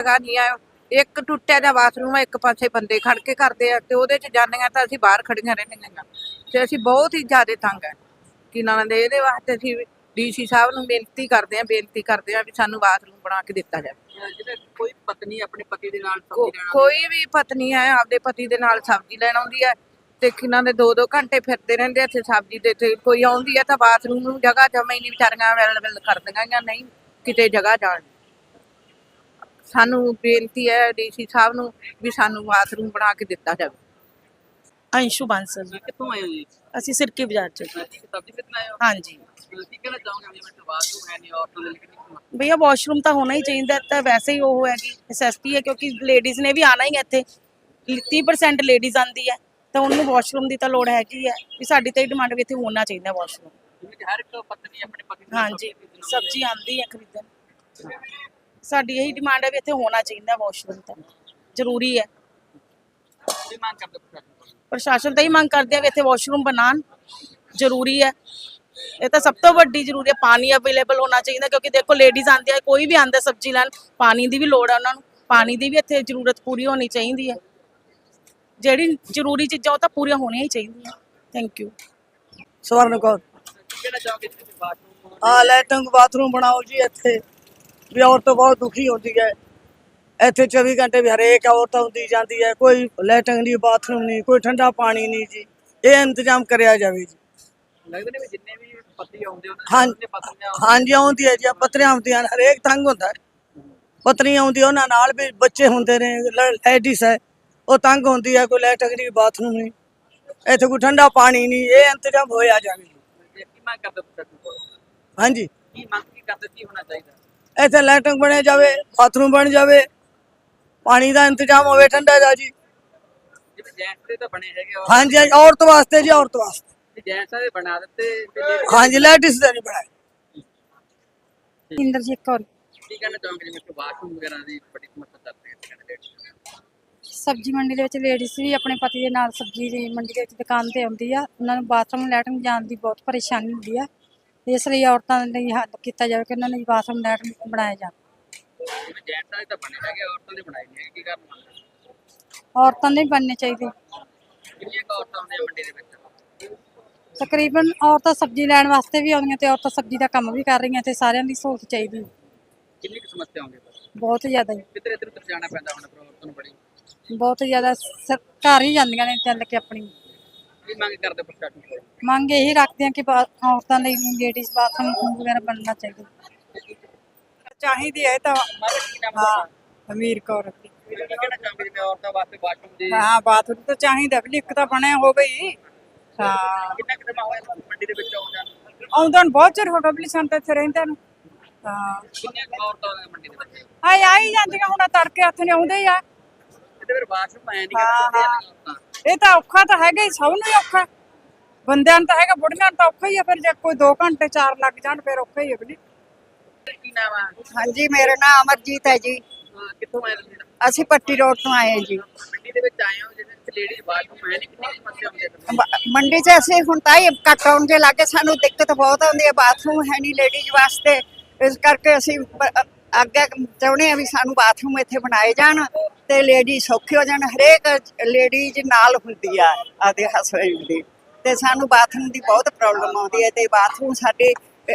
ਜਗ੍ਹਾ ਨਹੀਂ ਆ ਇੱਕ ਟੁੱਟਿਆ ਦਾ ਬਾਥਰੂਮ ਆ ਇੱਕ ਪਾਸੇ ਬੰਦੇ ਖੜ ਕੇ ਕਰਦੇ ਆ ਤੇ ਉਹਦੇ ਚ ਜਾਂਦੀਆਂ ਤਾਂ ਅਸੀਂ ਬਾਹਰ ਖੜੀਆਂ ਰਹਿੰਦੀਆਂ ਤੇ ਅਸੀਂ ਬਹੁਤ ਹੀ ਜ਼ਿਆਦਾ ਤੰਗ ਆ ਕਿ ਨਾਲ ਦੇ ਇਹਦੇ ਵਾਸਤੇ ਅਸੀਂ ਡੀਸੀ ਸਾਹਿਬ ਨੂੰ ਬੇਨਤੀ ਕਰਦੇ ਆ ਬੇਨਤੀ ਕਰਦੇ ਆ ਵੀ ਸਾਨੂੰ ਬਾਥਰੂਮ ਬਣਾ ਕੇ ਦਿੱਤਾ ਜਾਵੇ। ਕੋਈ ਪਤਨੀ ਆਪਣੇ ਪਤੀ ਦੇ ਨਾਲ ਸਬਜ਼ੀ ਲੈਣਾ ਕੋਈ ਵੀ ਪਤਨੀ ਹੈ ਆਪਦੇ ਪਤੀ ਦੇ ਨਾਲ ਸਬਜ਼ੀ ਲੈਣ ਆਉਂਦੀ ਹੈ ਤੇ ਕਿਨਾਂ ਦੇ 2-2 ਘੰਟੇ ਫਿਰਦੇ ਰਹਿੰਦੇ ਆ ਤੇ ਸਬਜ਼ੀ ਦੇ ਤੇ ਕੋਈ ਆਉਂਦੀ ਹੈ ਤਾਂ ਬਾਥਰੂਮ ਨੂੰ ਜਗ੍ਹਾ ਜਮਾ ਹੀ ਨਹੀਂ ਵਿਚਾਰੀਆਂ ਵੈਲ ਵੈਲ ਕਰਦੀਆਂ ਜਾਂ ਨਹੀਂ ਕਿਤੇ ਜਗ੍ਹਾ ਜਾਣ ਸਾਨੂੰ ਬੇਨਤੀ ਹੈ ਡੀਸੀ ਸਾਹਿਬ ਨੂੰ ਵੀ ਸਾਨੂੰ ਬਾਥਰੂਮ ਬਣਾ ਕੇ ਦਿੱਤਾ ਜਾਵੇ। ਅੰਸ਼ੂ ਬਾਂਸਲ ਜੀ। ਕਿੱਥੋਂ ਆਏ ਹੋ ਜੀ? ਅਸੀਂ ਸਿਰਕੀ ਬਾਜ਼ਾਰ ਚ। ਸਬਜ਼ੀ ਕਿੱਥੋਂ ਆਏ ਹੋ? ਹਾਂਜੀ। ਕੀ ਕਹਿਣਾ ਚਾਹੋਗੇ ਜਿਵੇਂ ਬਾਥਰੂਮ ਹੈ ਨਹੀਂ ਔਰਤਾਂ ਦੇ ਲਈ ਕਿੰਨੀ ਭਈਆ ਵਾਸ਼ਰੂਮ ਤਾਂ ਹੋਣਾ ਹੀ ਚਾਹੀਦਾ ਹੈ, ਤਾਂ ਵੈਸੇ ਹੀ ਉਹ ਹੈਗੀ ਨੈਸੈਸਿਟੀ ਹੈ ਕਿਉਂਕਿ ਲੇਡੀਜ਼ ਨੇ ਵੀ ਆਣਾ ਹੀ ਹੈ ਇੱਥੇ। 30% ਲੇਡੀਜ਼ ਆਂਦੀ ਹੈ ਤਾਂ ਉਹਨੂੰ ਵਾਸ਼ਰੂਮ ਦੀ ਤਾਂ ਲੋੜ ਹੈਗੀ ਹੈ ਵੀ ਸਾਡੀ ਤਾਂ ਇਹ ਡਿਮਾਂਡ ਵੀ ਇੱਥੇ ਹੋਣਾ ਚਾਹੀਦਾ ਵਾਸ਼ਰੂਮ ਜਿਵੇਂ ਕਿ ਹਰ ਇੱਕ ਪਤਨੀ ਆਪਣੇ ਪਤੀ ਦੇ ਨਾਲ ਹਾਂਜੀ ਸਬਜ਼ੀ ਆਂਦੀ ਹੈ ਖਰੀਦਣ। ਸਾਡੀ ਇਹੀ ਡਿਮਾਂਡ ਹੈ ਵੀ ਇੱਥੇ ਹੋਣਾ ਚਾਹੀਦਾ ਵਾਸ਼ਰੂਮ ਤਾਂ। ਜ਼ਰੂਰੀ ਹੈ। ਕੀ ਮੰਗ ਕਰਦੇ ਪ੍ਰਸ਼ਾਸਨ ਤਾਂ? ਹੀ ਮੰਗ ਕਰਦੇ ਆ ਵੀ ਇੱਥੇ ਵਾਸ਼ਰੂਮ ਬਣਾਉਣ। ਜ਼ਰੂਰੀ ਹੈ। ਇਹ ਤਾਂ ਸਭ ਤੋਂ ਵੱਡੀ ਜ਼ਰੂਰੀ ਹੈ ਪਾਣੀ ਅਵੇਲੇਬਲ ਹੋਣਾ ਚਾਹੀਦਾ ਕਿਉਂਕਿ ਦੇਖੋ ਲੇਡੀਜ਼ ਆਉਂਦੀਆਂ ਕੋਈ ਵੀ ਆਂਦਾ ਸਬਜ਼ੀ ਲੈਣ ਪਾਣੀ ਦੀ ਵੀ ਲੋੜ ਹੈ ਉਹਨਾਂ ਨੂੰ। ਪਾਣੀ ਦੀ ਵੀ ਇੱਥੇ ਜ਼ਰੂਰਤ ਪੂਰੀ ਹੋਣੀ ਚਾਹੀਦੀ ਹੈ। ਜਿਹੜੀ ਜ਼ਰੂਰੀ ਚੀਜ਼ਾਂ ਉਹ ਤਾਂ ਪੂਰੀਆਂ ਹੋਣੀਆਂ ਹੀ ਚਾਹੀਦੀਆਂ। Thank you Swaran Kaur. ਕੀ ਕਹਿਣਾ ਚਾਹੋਗੇ ਬਾਥਰੂਮ ਆ ਲੈਟਰਿੰਗ ਬਾਥਰੂਮ ਬਣਾਓ ਜੀ ਇੱਥੇ। ਵੀ ਔਰਤ ਬਹੁਤ ਦੁਖੀ ਹੁੰਦੀ ਹੈ। ਇੱਥੇ 24 ਘੰਟੇ ਵੀ ਹਰੇਕ ਔਰਤ ਹੁੰਦੀ ਜਾਂਦੀ ਹੈ। ਕੋਈ ਲੈਟਰਿੰਗ ਨਹੀਂ ਬਾਥਰੂਮ ਨਹੀਂ ਕੋਈ ਠੰਡਾ ਪਾਣੀ ਨਹੀਂ ਜੀ। ਇਹ ਇੰਤਜ਼ਾਮ ਕਰਿਆ ਜਾਵੇ ਜੀ। ਲੱਗਦਾ ਨਹੀਂ ਵੀ ਜਿੰਨੇ ਵੀ ਪਤੀ ਆਉਂਦੇ ਉਹਨਾਂ ਦੇ ਹਾਂਜੀ ਆਉਂਦੀ ਹੈ ਜੀ ਆਹ ਪਤਨੀਆਂ ਆਉਂਦੀਆਂ ਨੇ ਹਰੇਕ ਤੰਗ ਹੁੰਦਾ ਆਉਂਦੀ ਉਹਨਾਂ ਨਾਲ ਵੀ ਬੱਚੇ ਹੁੰਦੇ ਨੇ ਲੈਡੀਸ ਹੈ। ਉਹ ਤੰਗ ਹੁੰਦੀ ਹੈ ਕੋਈ ਲੈਟਰਿੰਗ ਨਹੀਂ ਬਾਥਰੂਮ ਨਹੀਂ। ਇੱਥੇ ਕੋਈ ਠੰਡਾ ਪਾਣੀ ਨਹੀਂ ਇਹ ਇੰਤਜ਼ਾਮ ਹੋਇਆ ਜਾਵੇ। ਹਾਂਜੀ। ਕੀ ਮੰਗ ਕੀ ਕਰਦੇ ਕੀ ਹੋਣਾ ਚਾਹੀਦਾ? ਇੱਥੇ ਲੈਟਰਿੰਗ ਬਣਿਆ ਜਾਵੇ ਬਾਥਰੂਮ ਬਣ ਜਾਵੇ ਪਾਣੀ ਦਾ ਇੰਤਜ਼ਾਮ ਹੋਵੇ ਠੰਡਾ ਦਾ ਜੀ। ਜਿਵੇਂ ਜੈਂਟਸ ਦੇ ਤਾਂ ਬਣੇ ਹੈਗੇ ਔਰ ਹਾਂਜੀ ਹਾਂਜੀ, ਔਰਤ ਵਾਸਤੇ ਜੀ ਔਰਤ ਵਾਸਤੇ। ਜੈਂਟਸ ਦੇ ਬਣਾ ਦਿੱਤੇ ਤੇ ladies ਹਾਂਜੀ ਲੈਡੀਜ਼ ਦੇ ਨਹੀਂ ਬਣਾਏ। ਇੰਦਰਜੀਤ ਕੌਰ ਕੀ ਕਹਿਣਾ ਚਾਹੋਗੇ ਜਿਵੇਂ ਕਿ ਬਾਥਰੂਮ ਵਗੈਰਾ ਦੀ ਬੜੀ ਸਮੱਸਿਆ ਚੱਲ ਰਹੀ ਹੈ ਕੈਂਡੀਡੇਟ ਸਬਜ਼ੀ ਮੰਡੀ ਦੇ ਵਿੱਚ ਲੇਡੀਜ਼ ਵੀ ਆਪਣੇ ਪਤੀ ਦੇ ਨਾਲ ਸਬਜ਼ੀ ਦੀ ਮੰਡੀ ਦੇ ਵਿੱਚ ਦੁਕਾਨ ਤੇ ਆਉਂਦੀ ਆ। ਉਹਨਾਂ ਨੂੰ ਬਾਥਰੂਮ ਲੈਟਰਿੰਗ ਜਾਣ ਦੀ ਬਹੁਤ ਪਰੇਸ਼ਾਨੀ ਹੁੰਦੀ ਆ। ਇਸ ਲਈ ਔਰਤਾਂ ਲਈ ਹੱਲ ਕੀਤਾ ਜਾਵੇ ਕਿ ਉਹਨਾਂ ਲਈ ਬਾਥਰੂਮ ਬਣਾਏ ਜਾਣ ਜਿਵੇਂ। ਜੈਂਟਸ ਦੇ ਤਾਂ ਬਣੇ ਹੈਗੇ ਔਰਤਾਂ ਦੇ ਬਣਾਏ ਨਹੀਂ ਹੈਗੇ ਕੀ ਕਰਨਾ ਔਰਤਾਂ ਦੇ ਵੀ ਬਣਨੇ ਚਾਹੀਦੇ। ਕਿੰਨੀਆਂ ਕੁ ਔਰਤਾਂ ਆਉਂਦੀਆਂ ਮੰਡੀ ਦੇ ਵਿੱਚ? ਤਕਰੀਬਨ ਔਰਤਾਂ ਸਬਜ਼ੀ ਲੈਣ ਵਾਸਤੇ ਵੀ ਆਉਂਦੀਆਂ ਤੇ ਔਰਤਾਂ ਸਬਜ਼ੀ ਦਾ ਕੰਮ ਵੀ ਕਰ ਰਹੀਆਂ ਤੇ ਸਾਰਿਆਂ ਦੀ ਸਹੂਲਤ ਚਾਹੀਦੀ ਕਿੰਨੀ ਕੁ ਸਮੱਸਿਆ ਆਉਂਦੀ ਹੈ ਬਹੁਤ ਜ਼ਿਆਦਾ ਜੀ। ਕਿਤੇ ਇੱਧਰ ਉੱਧਰ ਜਾਣਾ ਪੈਂਦਾ ਹੁਣ ਫਿਰ ਔਰਤਾਂ ਨੂੰ ਬੜੀ? ਬਹੁਤ ਜ਼ਿਆਦਾ ਘਰ ਹੀ ਜਾਂਦੀਆਂ ਨੇ ਚੱਲ ਕੇ ਆਪਣੀ। ਕੀ ਮੰਗ ਕਰਦੇ ਪ੍ਰਸ਼ਾਸਨ ਕੋਲ ਮੰਗ ਇਹੀ ਰੱਖਦੇ ਆ ਕਿ ਬਾ- ਔਰਤਾਂ ਲਈ ਲੇਡੀਜ਼ ਬਾਥਰੂਮ ਵਗੈਰਾ ਬਣਨਾ ਚਾਹੀਦਾ। ਚਾਹੀਦੀ ਹੈ ਤਾਂ। ਮਾਰੇ ਕੀ ਨਾਮ ਹਾਂ ਅਮੀਰ ਕੌਰ। ਕੀ ਕਹਿਣਾ ਚਾਹੋਗੇ ਜਿਵੇਂ ਔਰਤਾਂ ਵਾਸਤੇ ਬਾਥਰੂਮ ਦੀ? ਹਾਂ ਬਾਥਰੂਮ ਤਾਂ ਚਾਹੀਦਾ ਵੀ ਇੱਕ ਤਾਂ ਬਣਿਆ ਹੋਵੇ ਹੀ ਹਾਂ। ਕਿੰਨਾ ਕੁ ਸਮਾਂ ਹੋਇਆ ਤੁਹਾਨੂੰ ਮੰਡੀ ਦੇ ਵਿੱਚ ਆਉਂਦਾ ਆਉਂਦਾ ਨੂੰ ਬਹੁਤ ਚਿਰ ਹੋ ਗਿਆ ਬਲੀ ਸੰਤ ਇੱਥੇ ਰਹਿੰਦਾ ਨੂੰ। ਹਾਂ। ਕਿੰਨੀਆਂ ਕੁ ਔਰਤਾਂ ਆਉਂਦੀਆਂ ਮੰਡੀ ਦੇ ਵਿੱਚ? ਆਈ ਆਈ ਜਾਂਦੀਆਂ ਹੁਣ ਤੜਕੇ ਹੱਥ ਨੇ ਆਉਂਦੇ ਹੀ ਆ। ਕਿਤੇ ਫਿਰ ਬਾਥਰੂਮ ਆਇਆ ਨਹੀਂ ਹਾਂ, ਕਰਦੇ ਹਾਂ। ਔਰਤਾਂ ਇਹ ਤਾਂ ਔਖਾ ਤਾਂ ਹੈਗਾ ਹੀ ਸਭ ਨੂੰ ਹੀ ਔਖਾ। ਬੰਦਿਆਂ ਨੂੰ ਤਾਂ ਹੈਗਾ ਬੁੜੀਆਂ ਨੂੰ ਤਾਂ ਔਖਾ ਹੀ ਆ ਫਿਰ ਜੇ ਕੋਈ 2 ਘੰਟੇ 4 ਲੱਗ ਜਾਣ ਫਿਰ ਔਖਾ ਹੀ ਆ ਬਲੀ ਕੀ ਨਾਮ ਆ? ਹਾਂਜੀ ਮੇਰਾ ਨਾਮ ਅਮਰਜੀਤ ਹੈ ਜੀ। ਹਾਂ, ਕਿੱਥੋਂ ਆਏ ਤੁਸੀਂ? ਅਸੀਂ ਪੱਟੀ ਰੋਡ ਤੋਂ ਆਏ ਹਾਂ ਜੀ। ਮੰਡੀ ਦੇ ਵਿੱਚ ਆਏ ਹੋ ਵਿੱਚ ਲੇਡੀਜ਼ ਬਾਥਰੂਮ ਹੈ ਨਹੀਂ ਕਿੰਨੀ ਸਮੱਸਿਆ ਆਉਂਦੀ ਹੈ ਤੁਹਾਨੂੰ? ਬ- ਮੰਡੀ 'ਚ ਅਸੀਂ ਹੁਣ ਤਾਂ ਹੀ ਕੱਟ ਆਉਣ ਦੇ ਲਾਗੇ ਸਾਨੂੰ ਦਿੱਕਤ ਬਹੁਤ ਆਉਂਦੀ ਹੈ ਬਾਥਰੂਮ ਹੈ ਨਹੀਂ ਲੇਡੀਜ਼ ਵਾਸਤੇ। ਇਸ ਕਰਕੇ ਅਸੀਂ ਬ- ਅੱਗੇ ਚਾਹੁੰਦੇ ਹਾਂ ਵੀ ਸਾਨੂੰ ਬਾਥਰੂਮ ਇੱਥੇ ਬਣਾਏ ਜਾਣ। ਤੇ ਲੇਡੀ ਸੌਖੀ ਹੋ ਜਾਣ ਹਰੇਕ ਲੇਡੀਜ਼ ਨਾਲ ਹੁੰਦੀ ਆ ਆਦੇ ਹਸਬੈਂਡ ਦੀ। ਤੇ ਸਾਨੂੰ ਬਾਥਰੂਮ ਦੀ ਬਹੁਤ ਪ੍ਰੋਬਲਮ ਆਉਂਦੀ ਹੈ ਤੇ ਬਾਥਰੂਮ ਸਾਡੇ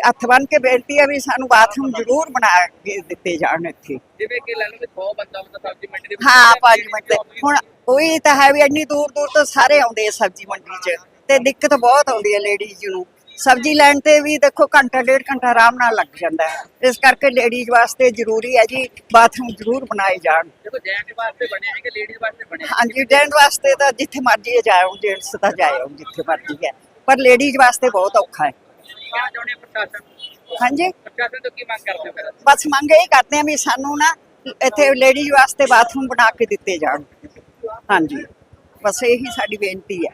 ਹੱਥ ਬੰਨ ਕੇ ਬੇਨਤੀ ਹੈ ਵੀ ਸਾਨੂੰ ਬਾਥਰੂਮ ਜ਼ਰੂਰ ਬਣਾ ਕੇ ਦਿੱਤੇ ਜਾਣ ਇੱਥੇ। ਜਿਵੇਂ ਕਿ ਲੈ ਲਓ ਕਿ 100 ਬੰਦਾ ਹੁੰਦਾ ਸਬਜ਼ੀ ਮੰਡੀ ਦੇ ਹਾਂ ਪੰਜ ਮਿੰਟ। ਹੁਣ ਉਹੀ ਤਾਂ ਹੈ ਵੀ ਇੰਨੀ ਦੂਰ ਦੂਰ ਤੋਂ ਸਾਰੇ ਆਉਂਦੇ ਆ ਸਬਜ਼ੀ ਮੰਡੀ 'ਚ। ਤੇ ਦਿੱਕਤ ਬਹੁਤ ਆਉਂਦੀ ਹੈ ਲੇਡੀਜ਼ ਨੂੰ। ਸਬਜ਼ੀ ਲੈਣ ਤੇ ਵੀ ਦੇਖੋ ਘੰਟਾ ਡੇਢ ਘੰਟਾ ਆਰਾਮ ਨਾਲ ਲੱਗ ਜਾਂਦਾ ਹੈ। ਇਸ ਕਰਕੇ ਲੇਡੀਜ਼ ਵਾਸਤੇ ਜ਼ਰੂਰੀ ਹੈ ਜੀ ਬਾਥਰੂਮ ਜ਼ਰੂਰ ਬਣਾਏ ਜਾਣ। ਦੇਖੋ ਜੈਂਟ ਵਾਸਤੇ ਬਣੇ ਹੈਗੇ ਲੇਡੀਜ਼ ਵਾਸਤੇ ਬਣੇ ਹਾਂਜੀ ਜੈਂਟ ਵਾਸਤੇ ਤਾਂ ਜਿੱਥੇ ਮਰਜ਼ੀ ਜਾਓ ਜੈਂਟਸ ਤਾਂ ਜਾਇਓ ਜਿੱਥੇ ਮਰਜ਼ੀ ਹੈ। ਪਰ ਲੇਡੀਜ਼ ਵਾਸਤੇ ਬਹੁਤ ਔਖਾ ਹੈ। ਕੀ ਕਹਿਣਾ ਚਾਹੁੰਦੇ ਹੋ ਪ੍ਰਸ਼ਾਸਨ? ਹਾਂਜੀ? ਪ੍ਰਸ਼ਾਸਨ ਤੋਂ ਕੀ ਮੰਗ ਕਰਦੇ ਹੋ ਫਿਰ? ਬਸ ਮੰਗ ਇਹ ਕਰਦੇ ਆ ਵੀ ਸਾਨੂੰ ਨਾ ਇੱਥੇ ਲੇਡੀਜ਼ ਵਾਸਤੇ ਬਾਥਰੂਮ ਬਣਾ ਕੇ ਦਿੱਤੇ ਜਾਣ। ਹਾਂਜੀ। ਬਸ ਇਹੀ ਸਾਡੀ ਬੇਨਤੀ ਹੈ।